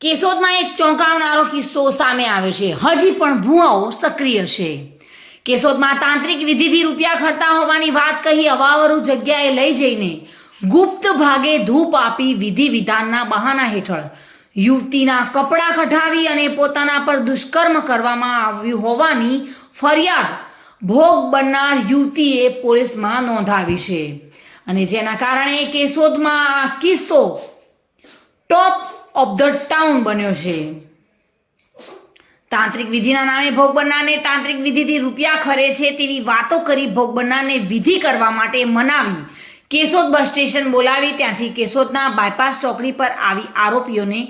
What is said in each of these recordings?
કેશોદમાં એક ચોંકાવનારો કિસ્સો સામે આવ્યો છે. હજી પણ ભૂવાઓ સક્રિય છે. કેશોદમાં તાંત્રિક વિધિથી રૂપિયા ખર્ચા હોવાની વાત કહી અવાવરું જગ્યાએ લઈ જઈને ગુપ્ત ભાગે ધૂપ આપી વિધિ વિધાનના બહાના હેઠળ યુવતીના કપડાં કઢાવી અને પોતાના પર દુષ્કર્મ કરવામાં આવ્યું હોવાની ફરિયાદ ભોગ બનનાર યુવતીએ પોલીસમાં નોંધાવી છે. અને જેના કારણે કેશોદમાં આ કિસ્સો ટોપ ઓફ ધ ટાઉન બન્યો છે. તાંત્રિક વિધિના નામે ભોગ બનનારને તાંત્રિક વિધિથી રૂપિયા ખરે છે તેવી વાતો કરી ભોગ બનનારને વિધિ કરવા માટે મનાવી. કેશોદ બસ સ્ટેશન બોલાવી, ત્યાંથી કેશોદના બાયપાસ ચોકડી પર આવી આરોપીઓને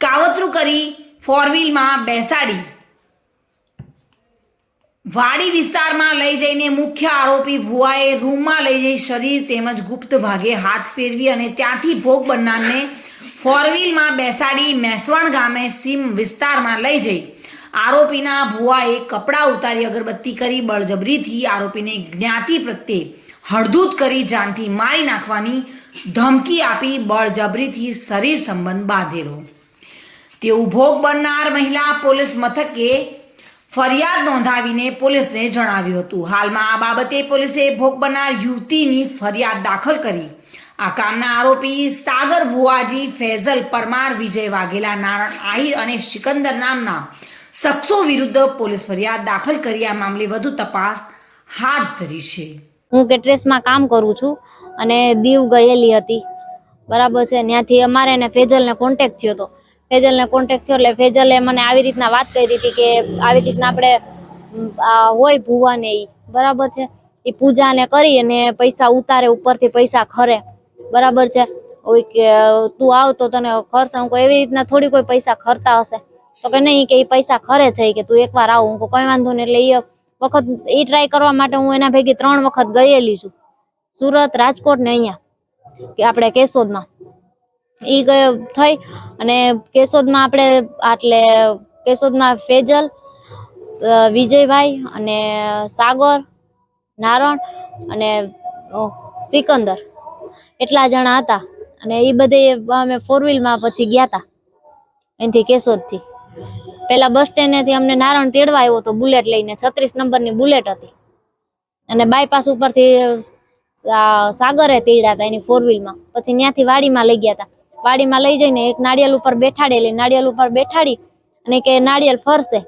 કાવતરું કરી ફોર વ્હીલમાં બેસાડી. વાડી વિસ્તારમાં લઈ જઈને મુખ્ય આરોપી ભુવાએ રૂમમાં લઈ જઈ શરીર તેમજ ગુપ્ત ભાગે હાથ ફેરવી અને ત્યાંથી ભોગ બનનારને ફોરવ્હીલમાં બેસાડી મેસવાણ ગામે સીમ વિસ્તારમાં લઈ જઈ. આરોપીના ભુવાએ કપડાં ઉતારી અગરબત્તી કરી, બળજબરીથી આરોપીને જ્ઞાતિ પ્રત્યે હળદૂત કરી જાનથી મારી નાખવાની ધમકી આપી, બળજબરીથી શરીર સંબંધ બાંધેલો. તેવું ભોગ બનનાર મહિલા પોલીસ મથકે ફરિયાદ નોંધાવીને પોલીસને જણાવ્યું હતું. હાલમાં આ બાબતે પોલીસે ભોગ બનનાર યુવતીની ફરિયાદ દાખલ કરી. આ કામના આરોપી સાગર ભુવાજી ફેઝલ પરમાર, વિજય વાઘેલા નારણ આહિર અને સિકંદર નામના શખ્સો વિરુદ્ધ પોલીસ ફરિયાદ દાખલ કરી. આ મામલે વધુ તપાસ હાથ ધરી છે. હું કેટરેસમાં કામ કરું છું અને દીવ ગયેલી હતી. બરાબર છે. ત્યાંથી અમારે એને ફેજલને કોન્ટેક્ટ થયો હતો. ફેજલને કોન્ટેક્ટ થયો એટલે ફેજલે મને આવી રીતના વાત કરી હતી કે આવી રીતના આપણે હોય ભુવાને એ બરાબર છે? એ પૂજાને કરી અને પૈસા ઉતારે, ઉપરથી પૈસા ખરે. બરાબર છે? ઓય કે, તું આવ તો તને ખર્ચ, હું એવી રીતના થોડી કોઈ પૈસા ખરતા હશે. તો કે નહીં કે એ પૈસા ખરે છે કે તું એકવાર આવ, હું કોઈ વાંધો નહીં. એટલે એ વખત એ ટ્રાય કરવા માટે હું એના ભેગી ત્રણ વખત ગયેલી છું. સુરત, રાજકોટ ને અહીંયા, કે આપણે કેશોદમાં. એ ગયો થઈ. અને કેશોદમાં આપણે આટલે કેશોદમાં ફેજલ વિજયભાઈ અને સાગર, નારણ અને સિકંદર. એટલા જણા હતા. અને એ બધે અમે ફોર વ્હીલમાં પછી ગયા હતા અહીંથી કેશોદથી. પહેલાં બસ સ્ટેન્ડેથી અમને નારણ તેડવા આવ્યો હતો બુલેટ લઈને. છત્રીસ નંબરની બુલેટ હતી. અને બાયપાસ ઉપરથી સાગરે તેડ્યા હતા એની ફોર વ્હીલમાં પછી ત્યાંથી વાડીમાં લઈ ગયા હતા વાડીમાં લઈ જઈને એક નાળિયેર ઉપર બેઠાડેલી, નાળિયેર ઉપર બેઠાડી અને કે નાળિયેર ફરશે.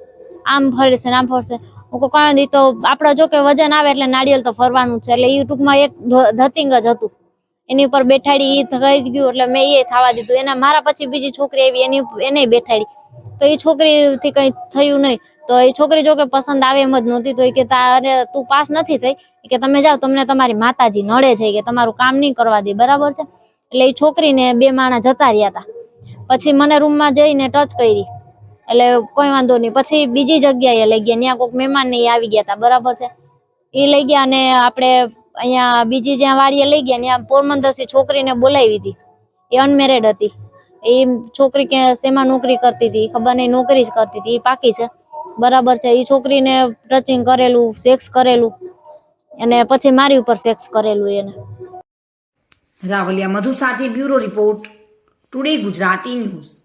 આમ ફરશે આમ ફરશે. હું કહું નહીં, તો આપણે જો કે વજન આવે એટલે નાળિયેર તો ફરવાનું છે. એટલે એ ટૂંકમાં એક ધતિંગ જ હતું. એની ઉપર બેઠાડી એ થઈ ગયું એટલે મેં એ થવા દીધું. એના મારા પછી બીજી છોકરી આવી, એની એને બેઠાડી. તો એ છોકરીથી કંઈ થયું નહીં. તો એ છોકરી જો કે પસંદ આવે એમ જ નહોતી. તો એ કે તારે તું પાસ નથી થઈ? કે, તમે જાઓ, તમને તમારી માતાજી નડે છે. કે, તમારું કામ નહીં કરવા દે. બરાબર છે? એટલે એ છોકરીને બે માણા જતા રહ્યા હતા પછી મને રૂમમાં જઈને ટચ કરી. એટલે કોઈ વાંધો નહીં. પછી બીજી જગ્યાએ લઈ ગયા. ત્યાં કોઈક મહેમાન ને આવી ગયા હતા બરાબર છે? એ લઈ ગયા અને આપણે અહીંયા બીજી જ્યાં વાડીએ લઈ ગયા, ત્યાં પોરબંદરથી છોકરીને બોલાવી હતી એ અનમેરેડ હતી. એ છોકરી કે શેમાં નોકરી કરતી હતી ખબર નહીં, નોકરી જ કરતી હતી એ પાકી છે. બરાબર છે? એ છોકરીને ટચિંગ કરેલું સેક્સ કરેલું. અને પછી મારી ઉપર સેક્સ કરેલું એને. રાવલિયા મધુ સાથે bureau report today Gujarati news.